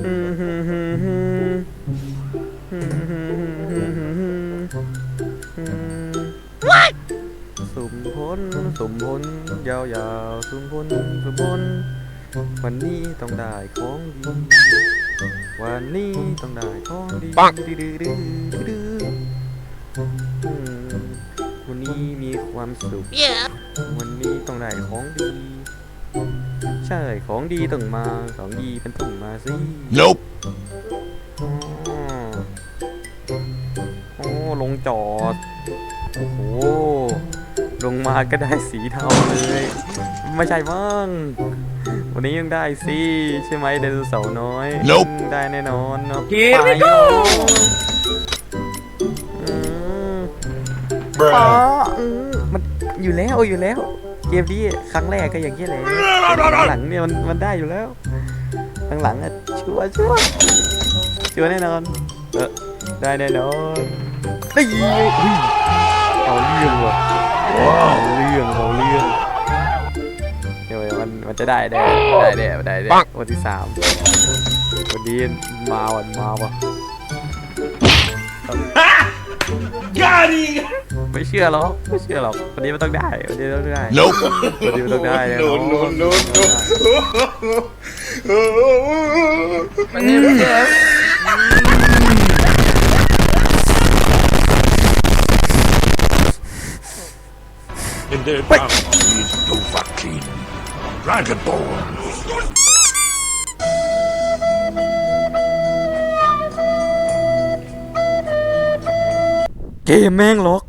สุมพลสุมพลยาวยาวสุมพลสุมพลวันนี้ต้องได้ของดีวันนี้ต้องได้ของดีปังดื้อดื้อดื้อดื้อวันนี้มีความสุขวันนี้ต้องได้ของดี ใช่ของดีต้องมาของดีเป็นต้องมาสิ Nope. อ๋อโอ้ลงจอด โอ้โห ลงมาก็ได้สีเทาเลย ไม่ใช่มั้งวันนี้ยังได้สิใช่ไหมไดโนเสาร์น้อย Nope อืมได้แน่นอนเนาะ Here we ไป go อืมอ๋ออืมมันอยู่แล้วอยู่แล้ว เกมนี้ครั้งแรกก็อย่างนี้เลยหลังๆเนี่ยมันมันได้อยู่แล้ว หลังๆอะชัวร์ชัวร์ชัวร์แน่นอน เออได้แน่นอนได้ยิงเอาเรื่องว่ะเอาเรื่องเอาเรื่องเดี๋ยวมันมันจะได้ได้ได้ได้ได้ได้วันที่สามวันนี้มาวันมาว่ะ กล้าดีไม่เชื่อหรอกไม่เชื่อหรอกวันนี้มันต้องได้วันนี้ต้องได้วันนี้มันต้องได้แน่นอโน่นโน่นโน่นโน่นโอ้โหมันนี่มันเกิดเดินตาม He is Dovahkiin, Dragonborn. เกมแม่งล็อก